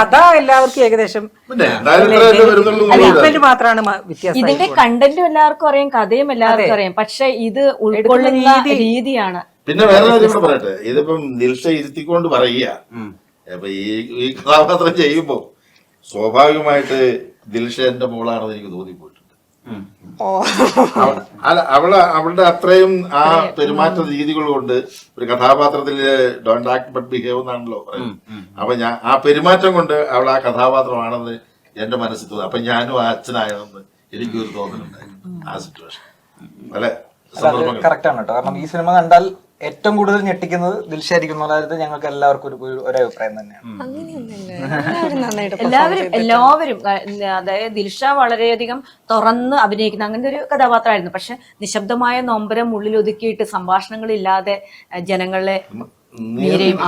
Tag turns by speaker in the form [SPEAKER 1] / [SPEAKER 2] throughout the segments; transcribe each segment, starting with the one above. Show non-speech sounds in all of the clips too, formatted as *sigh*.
[SPEAKER 1] കഥ എല്ലാവർക്കും ഏകദേശം ട്രീറ്റ്മെന്റ് മാത്രമാണ് വ്യത്യാസം
[SPEAKER 2] ഇതിന്റെ കണ്ടന്റും എല്ലാവർക്കും അറിയാം കഥയും എല്ലാവർക്കും അറിയാം. പക്ഷെ ഇത് ഉൾക്കൊള്ളുന്ന രീതിയാണ്.
[SPEAKER 3] പിന്നെ വേറെ കാര്യം കൂടെ പറയട്ടെ. ഇതിപ്പം ദിൽഷ ഇരുത്തിക്കൊണ്ട് പറയുക. അപ്പൊ ഈ ഈ കഥാപാത്രം ചെയ്യുമ്പോ സ്വാഭാവികമായിട്ട് ദിൽഷ എന്റെ മോളാണെന്ന് എനിക്ക് തോന്നിപ്പോയി. അല്ല അവൾ അവളുടെ അത്രയും ആ പെരുമാറ്റ രീതികൾ കൊണ്ട് ഒരു കഥാപാത്രത്തിൽ ഡോണ്ട് ആക്ട് ബട്ട് ബിഹേവ് എന്നാണല്ലോ അപ്പൊ ഞാൻ ആ പെരുമാറ്റം കൊണ്ട് അവൾ ആ കഥാപാത്രമാണെന്ന് എന്റെ മനസ്സിൽ തോന്നി. അപ്പൊ ഞാനും ആ അച്ഛനായെന്ന് എനിക്കൊരു തോന്നലുണ്ടായിരുന്നു ആ സിറ്റുവേഷൻ അല്ലെ? സന്ദർഭങ്ങൾ.
[SPEAKER 4] കറക്റ്റ് ആണ് കേട്ടോ. കാരണം ഈ സിനിമ കണ്ടാൽ ഏറ്റവും കൂടുതൽ ഞെട്ടിക്കുന്നത് ദിൽഷായിരിക്കും എന്നുള്ള കാര്യത്തിൽ ഞങ്ങൾക്ക് എല്ലാവർക്കും ഒരു ഒരു- അഭിപ്രായം തന്നെയാണ്.
[SPEAKER 5] എല്ലാവരും നന്നായിട്ട്
[SPEAKER 2] എല്ലാവരും എല്ലാവരും അതായത് ദിൽഷ വളരെയധികം തുറന്ന് അഭിനയിക്കുന്ന അങ്ങനത്തെ ഒരു കഥാപാത്രമായിരുന്നു. പക്ഷെ നിശബ്ദമായ നൊമ്പരം ഉള്ളിൽ ഒതുക്കിയിട്ട് സംഭാഷണങ്ങളില്ലാതെ ഇല്ലാതെ ജനങ്ങളെ മീരയും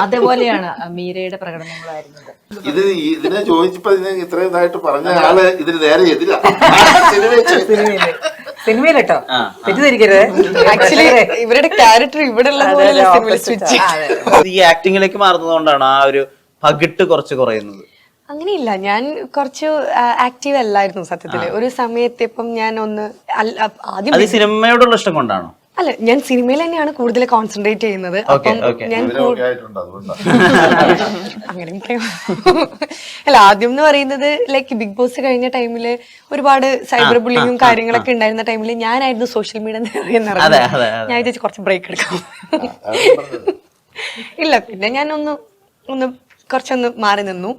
[SPEAKER 2] അതേപോലെയാണ് മീരയുടെ പ്രകടനങ്ങളായിരുന്നത്
[SPEAKER 3] ഇത്. ഇതിനെ ചോദിച്ചപ്പോ ഇതിനെ ഇത്രയും ഇതായിട്ട് പറഞ്ഞ ആൾ ഇതിന് നേരെ എതിരാ. സിനിമയിൽ
[SPEAKER 1] കേട്ടോ സിനിമയിലെട്ടോ തെറ്റിദ്ധരിക്കരുത്.
[SPEAKER 5] ആക്ച്വലി ഇവരുടെ ക്യാരക്ടർ ഇവിടെ സ്വിച്ച്
[SPEAKER 6] ഈ ആക്ടിങ്ങിലേക്ക് മാറുന്നതുകൊണ്ടാണ് ആ ഒരു പകിട്ട് കുറച്ച് കുറയുന്നത്.
[SPEAKER 5] അങ്ങനെയില്ല. ഞാൻ കുറച്ച് ആക്റ്റീവ് അല്ലായിരുന്നു സത്യത്തിൽ. ഒരു സമയത്ത് ഇപ്പം ഞാൻ ഒന്ന് ആദ്യം
[SPEAKER 6] സിനിമയോടുള്ള ഇഷ്ടം കൊണ്ടാണോ?
[SPEAKER 5] അല്ല ഞാൻ സിനിമയിൽ തന്നെയാണ് കൂടുതൽ കോൺസെൻട്രേറ്റ് ചെയ്യുന്നത്. അപ്പം ഞാൻ *laughs* അങ്ങനെ *laughs* അല്ല ആദ്യം എന്ന് പറയുന്നത് ലൈക്ക് ബിഗ് ബോസ് കഴിഞ്ഞ ടൈമിൽ ഒരുപാട് സൈബർ ബുള്ളിങ്ങും കാര്യങ്ങളൊക്കെ ഉണ്ടായിരുന്ന ടൈമിൽ ഞാനായിരുന്നു സോഷ്യൽ മീഡിയ
[SPEAKER 6] അതെ, അതെ.
[SPEAKER 5] ഞാൻ വിചാരിച്ചു കുറച്ച് ബ്രേക്ക് എടുക്കാം. *laughs* ഇല്ല പിന്നെ ഞാനൊന്ന് ഒന്ന് ഒന്ന് കുറച്ചൊന്ന് മാറി നിന്നു.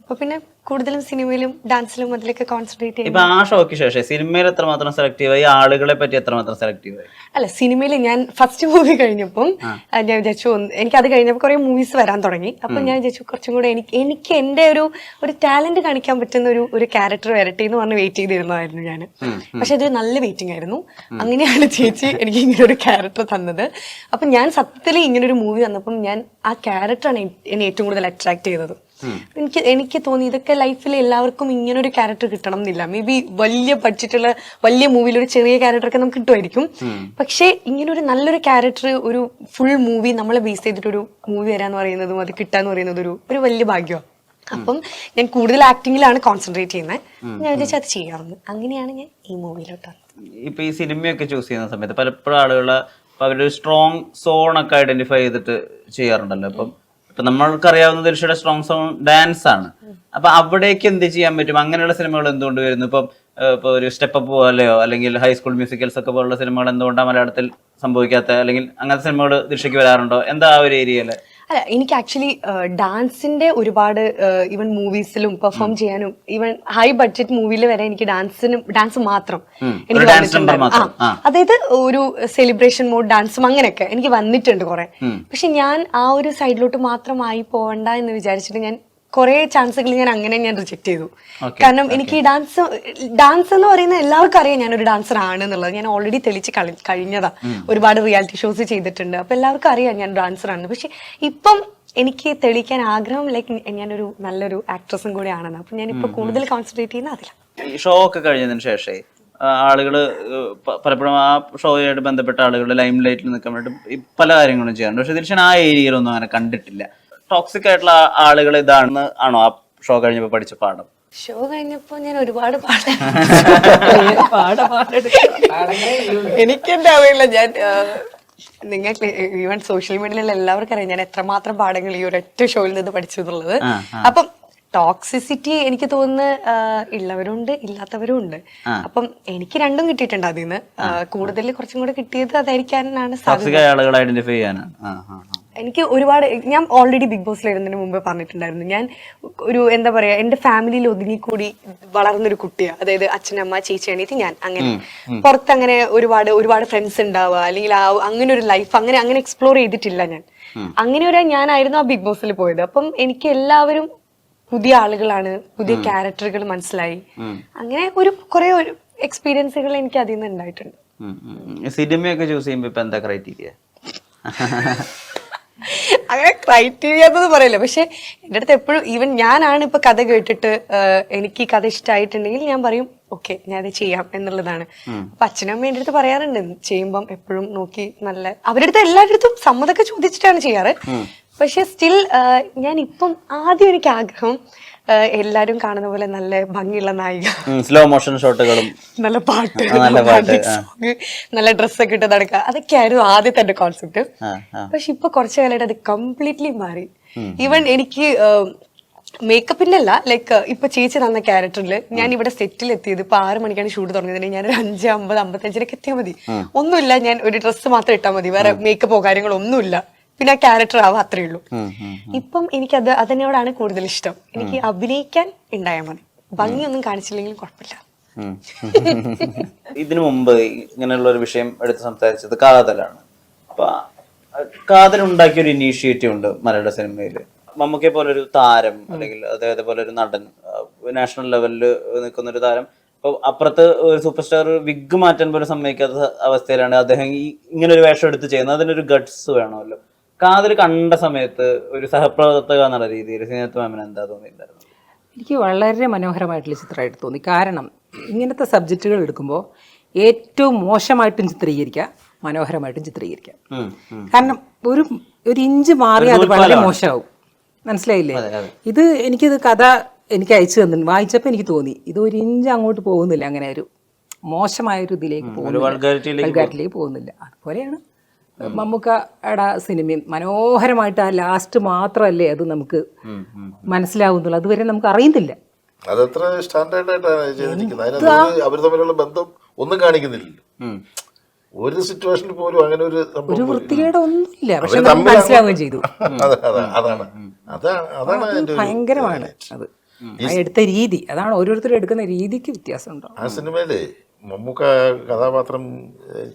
[SPEAKER 5] അപ്പൊ പിന്നെ കൂടുതലും സിനിമയിലും ഡാൻസിലും അതിലൊക്കെ കോൺസെൻട്രേറ്റ് ചെയ്യും
[SPEAKER 6] ഇപ്പൊ ആ ഷോക്ക് ശേഷം സിനിമയിൽ എത്രമാത്രം സെലക്റ്റീവ് ആയി? ആളുകളെ പറ്റി എത്രമാത്രം സെലക്റ്റീവ് ആയി?
[SPEAKER 5] അല്ല സിനിമയിൽ ഞാൻ ഫസ്റ്റ് മൂവി കഴിഞ്ഞപ്പം ഞാൻ വിചാരിച്ചു എനിക്ക് അത് കഴിഞ്ഞപ്പോൾ കുറെ മൂവീസ് വരാൻ തുടങ്ങി. അപ്പൊ ഞാൻ വിചാരിച്ചു കുറച്ചും കൂടെ എനിക്ക് എനിക്ക് എന്റെ ഒരു ഒരു ടാലന്റ് കാണിക്കാൻ പറ്റുന്ന ഒരു ഒരു ക്യാരക്ടർ വരട്ടെ എന്ന് പറഞ്ഞ് വെയിറ്റ് ചെയ്തിരുന്നതായിരുന്നു ഞാൻ പക്ഷെ അതൊരു നല്ല വെയിറ്റിംഗ് ആയിരുന്നു. അങ്ങനെയാണ് ചേച്ചി *laughs* എനിക്ക് ഇങ്ങനെ ഒരു ക്യാരക്ടർ തന്നത്. അപ്പൊ ഞാൻ സത്യത്തിൽ ഇങ്ങനെ ഒരു മൂവി വന്നപ്പം ഞാൻ ആ ക്യാരക്ടറാണ് എന്നെ ഏറ്റവും കൂടുതൽ അട്രാക്ട് ചെയ്തത്. എനിക്ക് എനിക്ക് തോന്നി ഇതൊക്കെ ലൈഫിൽ എല്ലാവർക്കും ഇങ്ങനെ ഒരു ക്യാരക്ടർ കിട്ടണം എന്നില്ല മേ ബി വലിയ ബഡ്ജറ്റുള്ള വലിയ മൂവിയിൽ ഒരു ചെറിയ ക്യാരക്ടർ ഒക്കെ നമുക്ക് കിട്ടുമായിരിക്കും. പക്ഷേ ഇങ്ങനെ ഒരു നല്ലൊരു ക്യാരക്ടർ ഒരു ഫുൾ മൂവി നമ്മളെ ബേസ് ചെയ്തിട്ടൊരു മൂവി വരാന്ന് പറയുന്നതും അത് കിട്ടാന്ന് പറയുന്നത് ഒരു ഒരു വലിയ ഭാഗ്യമാണ് അപ്പം ഞാൻ കൂടുതൽ ആക്ടിങ്ങിലാണ് കോൺസെൻട്രേറ്റ് ചെയ്യുന്നത് ഞാൻ വിചാരിച്ചു അത് ചെയ്യാറുണ്ട് അങ്ങനെയാണ് ഞാൻ ഈ മൂവിയിലോട്ട് വന്നത്.
[SPEAKER 6] ഇപ്പൊ ഈ സിനിമയൊക്കെ ചൂസ് ചെയ്യുന്ന സമയത്ത് പലപ്പോഴും ആളുകൾ അവരൊരു സ്ട്രോങ് സോൺ ഒക്കെ ഐഡന്റിഫൈ ചെയ്തിട്ട് ചെയ്യാറുണ്ടല്ലോ. ഇപ്പം ഇപ്പൊ നമ്മൾക്കറിയാവുന്ന ദിൽഷയുടെ സ്ട്രോങ് സോങ് ഡാൻസ് ആണ്. അപ്പൊ അവിടേക്ക് എന്ത് ചെയ്യാൻ പറ്റും? അങ്ങനെയുള്ള സിനിമകൾ എന്തുകൊണ്ട് വരുന്നു? ഇപ്പം ഇപ്പൊ ഒരു സ്റ്റെപ്പ് അപ്പ് പോലെയോ അല്ലെങ്കിൽ ഹൈസ്കൂൾ മ്യൂസിക്കൽസ് ഒക്കെ പോലുള്ള സിനിമകൾ എന്തുകൊണ്ടാണ് മലയാളത്തിൽ സംഭവിക്കാത്ത അല്ലെങ്കിൽ അങ്ങനത്തെ സിനിമകൾ ദിൽഷയ്ക്ക് വരാറുണ്ടോ? എന്താ ആ ഒരു ഏരിയയിൽ
[SPEAKER 5] അല്ല എനിക്ക് ആക്ച്വലി ഡാൻസിന്റെ ഒരുപാട് ഈവൻ മൂവീസിലും പെർഫോം ചെയ്യാനും ഈവൻ ഹൈ ബഡ്ജറ്റ് മൂവിയിൽ വരെ എനിക്ക് ഡാൻസിനും ഡാൻസ് മാത്രം
[SPEAKER 6] എനിക്ക്
[SPEAKER 5] വന്നിട്ടുണ്ട്. അതായത് ഒരു സെലിബ്രേഷൻ മോഡ് ഡാൻസും അങ്ങനെയൊക്കെ എനിക്ക് വന്നിട്ടുണ്ട് കുറെ. പക്ഷെ ഞാൻ ആ ഒരു സൈഡിലോട്ട് മാത്രമായി പോകണ്ട എന്ന് വിചാരിച്ചിട്ട് ഞാൻ കുറെ ചാൻസുകൾ ഞാൻ അങ്ങനെ ഞാൻ റിജക്ട് ചെയ്തു. കാരണം എനിക്ക് ഈ ഡാൻസ് ഡാൻസ് എന്ന് പറയുന്ന എല്ലാവർക്കും അറിയാം ഞാൻ ഒരു ഡാൻസർ ആണ് എന്നുള്ളത്. ഞാൻ ഓൾറെഡി തെളിച്ച് കളി കഴിഞ്ഞതാ. ഒരുപാട് റിയാലിറ്റി ഷോസ് ചെയ്തിട്ടുണ്ട്. അപ്പൊ എല്ലാവർക്കും അറിയാം ഞാൻ ഡാൻസർ ആണ് പക്ഷെ ഇപ്പം എനിക്ക് തെളിയിക്കാൻ ആഗ്രഹം ലൈക്ക് ഞാനൊരു നല്ലൊരു ആക്ട്രസും കൂടെ ആണെന്ന്. അപ്പൊ ഞാൻ ഇപ്പൊ കൂടുതൽ കോൺസെൻട്രേറ്റ് ചെയ്യുന്ന അതിലാണ്
[SPEAKER 6] ഈ ഷോ ഒക്കെ കഴിഞ്ഞതിന് ശേഷമേ ആളുകൾ പലപ്പോഴും ആ ഷോയുമായിട്ട് ബന്ധപ്പെട്ട ആളുകൾ ലൈം ലൈറ്റിൽ നിൽക്കാൻ വേണ്ടി പല കാര്യങ്ങളും ചെയ്യാറുണ്ട്. പക്ഷെ ദിൽഷൻ ആ ഏരിയയിലൊന്നും അങ്ങനെ കണ്ടിട്ടില്ല. ടോക്സിക് ആയിട്ടുള്ള ആളുകൾ ഇതാണെന്ന് ആണോ ആ ഷോ കഴിഞ്ഞപ്പോൾ പഠിച്ച പാഠം?
[SPEAKER 5] ഷോ കഴിഞ്ഞപ്പോ ഞാൻ ഒരുപാട് പാടാൻ എന്റെ അറിയില്ല ഞാൻ നിങ്ങൾക്ക് ഈവൻ സോഷ്യൽ മീഡിയയിൽ എല്ലാവർക്കും അറിയാം ഞാൻ എത്രമാത്രം പാഠങ്ങൾ ഈ ഒരൊറ്റ ഷോയിൽ നിന്ന് പഠിച്ചു എന്നുള്ളത്. അപ്പം ടോക്സിസിറ്റി എനിക്ക് തോന്നുന്നു ഉള്ളവരുണ്ട് ഇല്ലാത്തവരും ഉണ്ട് അപ്പം എനിക്ക് രണ്ടും കിട്ടിയിട്ടുണ്ട് അതിൽ നിന്ന് കൂടുതൽ കുറച്ചും കൂടെ കിട്ടിയത് അതായിരിക്കാനാണ് സാധ്യത.
[SPEAKER 6] ഐഡന്റിഫൈ ചെയ്യാനാണ്.
[SPEAKER 5] എനിക്ക് ഒരുപാട് ഞാൻ ഓൾറെഡി ബിഗ് ബോസിൽ വരുന്നതിന് മുമ്പ് പറഞ്ഞിട്ടുണ്ടായിരുന്നു. ഞാൻ ഒരു എന്താ പറയാ എന്റെ ഫാമിലിയിൽ ഒതുങ്ങിക്കൂടി വളർന്നൊരു കുട്ടിയാണ് അതായത് അച്ഛനമ്മ ചേച്ചി അനിയത്തി ഞാൻ അങ്ങനെ. പുറത്ത് അങ്ങനെ ഒരുപാട് ഒരുപാട് ഫ്രണ്ട്സ് ഉണ്ടാവുക അല്ലെങ്കിൽ ആ അങ്ങനെ ഒരു ലൈഫ് അങ്ങനെ അങ്ങനെ എക്സ്പ്ലോർ ചെയ്തിട്ടില്ല ഞാൻ. അങ്ങനെ ഒരു ഞാനായിരുന്നു ആ ബിഗ് ബോസിൽ പോയത്. അപ്പം എനിക്ക് എല്ലാവരും പുതിയ ആളുകളാണ് പുതിയ ക്യാരക്ടറുകൾ മനസ്സിലായി. അങ്ങനെ ഒരു കുറെ ഒരു എക്സ്പീരിയൻസുകൾ എനിക്ക് അതിൽ നിന്ന് ഉണ്ടായിട്ടുണ്ട്.
[SPEAKER 6] സിനിമയൊക്കെ ചൂസ് ചെയ്യുമ്പോൾ ഇപ്പൊ എന്താ ക്രൈറ്റീരിയ *laughs*
[SPEAKER 5] അങ്ങനെ ക്രൈറ്റീരിയ എന്ന് പറയില്ല. പക്ഷെ എന്റെ അടുത്ത് എപ്പോഴും ഈവൻ ഞാനാണ് ഇപ്പൊ കഥ കേട്ടിട്ട് എനിക്ക് ഈ കഥ ഇഷ്ടമായിട്ടുണ്ടെങ്കിൽ ഞാൻ പറയും ഓക്കെ ഞാൻ അത് ചെയ്യാം എന്നുള്ളതാണ്. അപ്പൊ അച്ഛനും അമ്മ എന്റെ അടുത്ത് പറയാറുണ്ട് ചെയ്യുമ്പം എപ്പോഴും നോക്കി നല്ല അവരുടെ അടുത്ത് എല്ലാവരുടെ അടുത്തും സമ്മതമൊക്കെ ചോദിച്ചിട്ടാണ് ചെയ്യാറ്. പക്ഷെ സ്റ്റിൽ ഞാൻ ഇപ്പം ആദ്യം എനിക്ക് ആഗ്രഹം എല്ലാരും കാണുന്ന പോലെ നല്ല ഭംഗിയുള്ള നായിക.
[SPEAKER 6] സ്ലോ മോഷൻ ഷോട്ടുകളും
[SPEAKER 5] നല്ല പാട്ട്
[SPEAKER 6] നല്ല പാട്ട്,
[SPEAKER 5] ഡ്രസ്സൊക്കെ ഇട്ട് നടക്കുക. അതൊക്കെയായിരുന്നു ആദ്യത്തെ എന്റെ കോൺസെപ്റ്റ്. പക്ഷെ ഇപ്പൊ കുറച്ചു കാലമായിട്ട് അത് കംപ്ലീറ്റ്ലി മാറി. ഈവൻ എനിക്ക് മേക്കപ്പിന്റെ അല്ല ലൈക്ക് ഇപ്പൊ ചേച്ചി തന്ന ക്യാരക്ടറിൽ ഞാൻ ഇവിടെ സെറ്റിൽ എത്തിയത് ഇപ്പൊ ആറ് മണിക്കാണ് ഷൂട്ട് തുടങ്ങിയത് ഞാൻ ഒരു അഞ്ച് അമ്പത് അമ്പത്തഞ്ചിനൊക്കെ എത്തിയാൽ മതി. ഒന്നുമില്ല ഞാൻ ഒരു ഡ്രസ്സ് മാത്രം ഇട്ടാൽ മതി. വേറെ മേക്കപ്പോ കാര്യങ്ങളോ ഒന്നുമില്ല. പിന്നെ ക്യാരക്ടർ ആവാം അത്രേ ഉള്ളൂ. ഇപ്പം എനിക്കത് അതിനോടാണ് കൂടുതൽ ഇഷ്ടം. എനിക്ക് അഭിനയിക്കാൻ ഉണ്ടായാൽ മതി. ഭംഗിയൊന്നും കാണിച്ചില്ലെങ്കിലും കുഴപ്പമില്ല. *laughs*
[SPEAKER 6] ഇതിനു മുമ്പ് ഇങ്ങനെയുള്ള ഒരു വിഷയം എടുത്ത് സംസാരിച്ചത് കാതലാണ്. അപ്പൊ കാതൽ ഉണ്ടാക്കിയ ഒരു ഇനീഷ്യേറ്റീവ് ഉണ്ട് മലയാള സിനിമയിൽ. മമ്മൂക്കെ പോലെ ഒരു താരം അല്ലെങ്കിൽ അതേപോലെ പോലെ ഒരു നടൻ നാഷണൽ ലെവലിൽ നിൽക്കുന്ന ഒരു താരം. ഇപ്പൊ അപ്പുറത്ത് ഒരു സൂപ്പർ സ്റ്റാർ വിഗ് മാറ്റാൻ പോലും സമ്മതിക്കാത്ത അവസ്ഥയിലാണ് അദ്ദേഹം ഈ ഇങ്ങനെ ഒരു വേഷം എടുത്ത് ചെയ്യുന്നത്. അതിനൊരു ഗട്ട്സ് വേണമല്ലോ. കാതൽ കണ്ട സമയത്ത് ഒരു സഹപ്രവർത്തക എന്നുള്ള രീതിയിൽ സിനിമത്ത് മാമിന് എന്താ തോന്നിയിട്ടുണ്ടായിരുന്നു?
[SPEAKER 1] എനിക്ക് വളരെ മനോഹരമായിട്ടുള്ള ചിത്രമായിട്ട് തോന്നി. കാരണം ഇങ്ങനത്തെ സബ്ജക്റ്റുകൾ എടുക്കുമ്പോൾ ഏറ്റവും മോശമായിട്ടും ചിത്രീകരിക്കുക മനോഹരമായിട്ടും ചിത്രീകരിക്കാം. കാരണം ഒരു ഒരു ഇഞ്ച് മാറി അത് വളരെ മോശമാവും. മനസ്സിലായില്ലേ? ഇത് എനിക്കിത് കഥ എനിക്ക് അയച്ചു തന്നു വായിച്ചപ്പോൾ എനിക്ക് തോന്നി. ഇത് ഒരു ഇഞ്ച് അങ്ങോട്ട് പോകുന്നില്ല അങ്ങനെ ഒരു മോശമായ ഒരു ഇതിലേക്ക് പോകുന്നില്ല പോകുന്നില്ല. അതുപോലെയാണ് മമ്മൂക്കയുടെ സിനിമയും മനോഹരമായിട്ട് ആ ലാസ്റ്റ് മാത്രമല്ലേ അത് നമുക്ക് മനസ്സിലാവുന്നുള്ളൂ. അതുവരെ നമുക്ക് അറിയുന്നില്ല.
[SPEAKER 3] അതത്ര സ്റ്റാൻഡേർഡ് ആയിട്ടാണ് ചെയ്തിരിക്കുന്നത്. അതിനകത്ത് അവർ തമ്മിലുള്ള ബന്ധം ഒന്നും കാണിക്കുന്നില്ലല്ലോ. ഒരു സിറ്റുവേഷനിൽ പോലും അങ്ങനെ ഒരു
[SPEAKER 1] ഒരു. വൃത്തികേട് ഒന്നുമില്ല പക്ഷെ മനസ്സിലാവുകയും ചെയ്തു.
[SPEAKER 3] അതെ, അതെ, അതാണ്. അതാണ്
[SPEAKER 1] ഭയങ്കരമാണ് അത്. എടുത്ത രീതി. അതാണ് ഓരോരുത്തരും എടുക്കുന്ന രീതിക്ക് വ്യത്യാസമുണ്ടോ
[SPEAKER 3] ആ സിനിമയിൽ മമ്മൂക്ക കഥാപാത്രം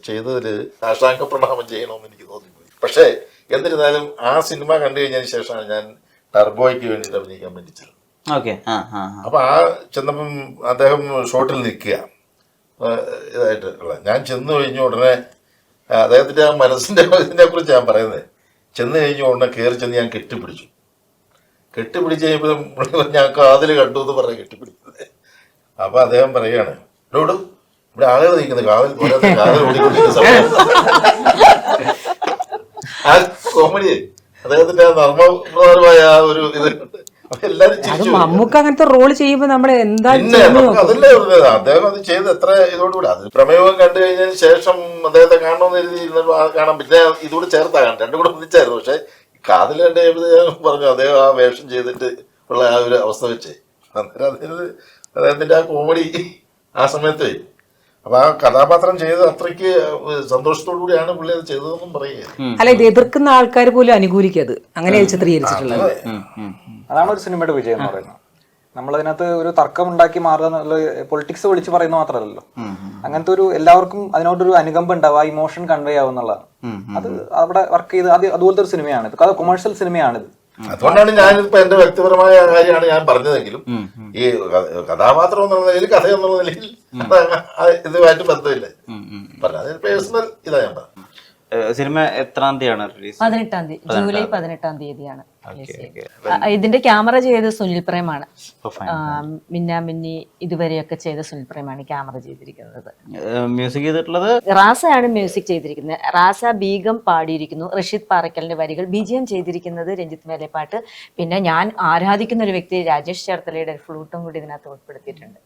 [SPEAKER 3] ചെയ്തതിൽ സാഷ്ടാംഗ പ്രണാമം ചെയ്യണമെന്ന് എനിക്ക് തോന്നിപ്പോയി. പക്ഷേ എന്നിരുന്നാലും ആ സിനിമ കണ്ടു കഴിഞ്ഞതിന് ശേഷമാണ് ഞാൻ ടർബോയ്ക്ക് വേണ്ടിയിട്ട് അഭിനയിക്കാൻ വേണ്ടി ചെല്ലുന്നത്
[SPEAKER 6] ഓക്കെ.
[SPEAKER 3] അപ്പൊ ആ ചെന്നപ്പം അദ്ദേഹം ഷോട്ടിൽ നിൽക്കുക. ഇതായിട്ട് ഉള്ള. ഞാൻ ചെന്ന് കഴിഞ്ഞ ഉടനെ അദ്ദേഹത്തിന്റെ ആ മനസ്സിന്റെ *laughs* ഇതിനെ കുറിച്ച് ഞാൻ പറയുന്നത് ചെന്ന് കഴിഞ്ഞ ഉടനെ കയറി ചെന്ന് ഞാൻ കെട്ടിപ്പിടിച്ചു. കെട്ടിപ്പിടിച്ച് കഴിയുമ്പോഴും *laughs* ഞാൻ കാതിൽ കണ്ടു എന്ന് പറഞ്ഞ് കെട്ടിപ്പിടിക്കുന്നത് അപ്പൊ അദ്ദേഹം പറയാണ് "ഡോ, ഡോ, ഇവിടെ ആളുകൾ നിൽക്കുന്നത് കാതൽ കാതൽ കാതിൽ ഓടിക്കൊണ്ടിരിക്കുന്ന സമയം. ആ കോമഡി അദ്ദേഹത്തിന്റെ ആ നർമ്മപ്രധാനമായ ആ ഒരു ഇത്. എല്ലാരും ചിരിച്ചു.
[SPEAKER 1] അങ്ങനത്തെ റോൾ ചെയ്യുമ്പോൾ നമ്മൾ എന്താ
[SPEAKER 3] പിന്നെ നമുക്ക് അതല്ലേ അദ്ദേഹം അത് ചെയ്ത് എത്ര ഇതോടുകൂടി. അത് പ്രമേയം കണ്ടു കഴിഞ്ഞതിന് ശേഷം അദ്ദേഹത്തെ കാണണമെന്ന് എഴുതി ഇരുന്നപ്പോൾ ആ കാണാൻ പിന്നെ ഇതുകൂടി ചേർത്താ കാണാൻ രണ്ടും കൂടെ ഒന്നിച്ചായിരുന്നു. പക്ഷെ കാതിൽ കണ്ട് കഴിയുമ്പോൾ ഞാൻ പറഞ്ഞു അദ്ദേഹം ആ വേഷം ചെയ്തിട്ട് ഉള്ള ആ ഒരു അവസ്ഥ വെച്ച്. അന്നേരം അദ്ദേഹത്തിന്റെ ആ കോമഡി ആ സമയത്ത് അപ്പൊ ആ കഥാപാത്രം ചെയ്ത് അത്രയ്ക്ക് സന്തോഷത്തോടു കൂടിയാണ് പുള്ളി അത് ചെയ്തതെന്നും പറയുക
[SPEAKER 1] അല്ല ഇത് എതിർക്കുന്ന ആൾക്കാർ പോലും അനുകൂലിക്കത് അങ്ങനെ ചിത്രീകരിച്ചിട്ടുള്ളത്.
[SPEAKER 4] അതാണ് ഒരു സിനിമയുടെ വിജയം എന്ന് പറയുന്നത്. നമ്മളതിനകത്ത് ഒരു തർക്കം ഉണ്ടാക്കി മാറുക എന്നുള്ള പൊളിറ്റിക്സ് വിളിച്ച് പറയുന്നത് മാത്രമല്ലല്ലോ. അങ്ങനത്തെ ഒരു എല്ലാവർക്കും അതിനോടൊരു അനുകമ്പ ഉണ്ടാവും ആ ഇമോഷൻ കൺവേ ആവുന്നുള്ളതാണ് അത് അവിടെ വർക്ക് ചെയ്ത് അത് അതുപോലത്തെ ഒരു സിനിമയാണ് ഇത്. കൊമേഴ്ഷ്യൽ സിനിമയാണിത്.
[SPEAKER 3] അതുകൊണ്ടാണ് ഞാനിപ്പോ എന്റെ വ്യക്തിപരമായ കാര്യമാണ് ഞാൻ പറഞ്ഞതെങ്കിലും ഈ കഥാപാത്രം എന്നുള്ള നിലയിൽ കഥ എന്നുള്ള നിലയിൽ ഇതുമായിട്ട് ബന്ധമില്ല. പറഞ്ഞ അത് പേഴ്സണൽ ഇതാ ഞാൻ പറഞ്ഞത്.
[SPEAKER 6] സിനിമ എത്രാം തീയതിയാണ് റിലീസ്?
[SPEAKER 2] പതിനെട്ടാം തീയതി ജൂലൈ പതിനെട്ടാം തീയതിയാണ്. ഇതിന്റെ ക്യാമറ ചെയ്തത് സുനിൽ പ്രേമാണ്. ആ, മിന്ന മിന്നി ഇതുവരെയൊക്കെ ചെയ്ത സുനിൽ പ്രേമാണ് ക്യാമറ ചെയ്തിരിക്കുന്നത്.
[SPEAKER 6] മ്യൂസിക് ചെയ്തിട്ടുള്ളത്?
[SPEAKER 2] റാസയാണ് മ്യൂസിക് ചെയ്തിരിക്കുന്നത്. റാസ ബീഗം പാടിയിരിക്കുന്നു. റഷീദ് പാറക്കലിന്റെ വരികൾ ബിജിയം ചെയ്തിരിക്കുന്നത് രഞ്ജിത്ത് മേലെപ്പാട്ട്. പിന്നെ ഞാൻ ആരാധിക്കുന്ന ഒരു വ്യക്തി രാജേഷ് ചേർത്തലയുടെ ഫ്ലൂട്ടും കൂടി ഇതിനകത്ത് ഉൾപ്പെടുത്തിയിട്ടുണ്ട്.